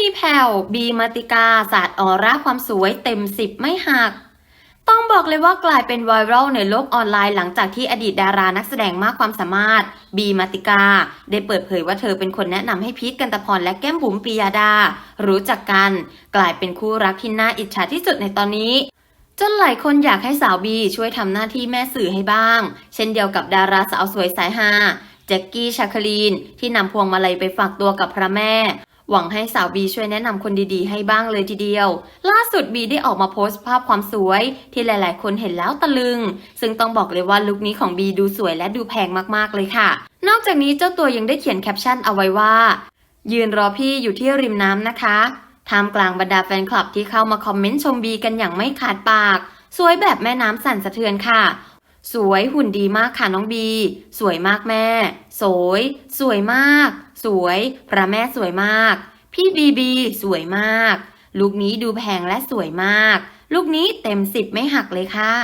มีแผ่วบีมาติกาศาสาดออร่าความสวยเต็มสิบไม่หัก ต้องบอกเลยว่ากลายเป็นไวรัลในโลกออนไลน์หลังจากที่อดีตดารานักแสดงมากความสามารถ บีมาติกา ได้เปิดเผยว่าเธอเป็นคนแนะนำให้พีทกันตะพรและแก้มบุ๋มปียาดา รู้จักกัน กลายเป็นคู่รักที่น่าอิจฉาที่สุดในตอนนี้จนหลายคนอยากให้สาวบีช่วยทำหน้าที่แม่สื่อให้บ้าง เช่นเดียวกับดาราสาวสวยสายฮาแจ็คกี้ชาคลีน ที่นำพวงมาลัยไปฝากตัวกับพระแม่ หวังให้สาวบีช่วยแนะนำคนดีๆ ให้บ้างเลยทีเดียว ล่าสุดบีได้ออกมาโพสต์ภาพความสวย ที่หลายๆ คนเห็นแล้วตะลึง ซึ่งต้องบอกเลยว่าลุคนี้ของบีดูสวยและดูแพงมากๆเลยค่ะ นอกจากนี้เจ้าตัวยังได้เขียนแคปชั่นเอาไว้ว่า ยืนรอพี่อยู่ที่ริมน้ำนะคะท่ามกลางบรรดาแฟนคลับที่เข้ามาคอมเมนต์ชมบีกันอย่างไม่ขาดปาก สวยแบบแม่น้ำสั่นสะเทือนค่ะ สวยหุ่นดีมากค่ะน้องบี สวยมากแม่ สวย สวยมาก สวย พระแม่สวยมาก พี่บีบี สวยมาก ลูกนี้ดูแพงและสวยมาก ลูกนี้เต็มสิบไม่หักเลยค่ะ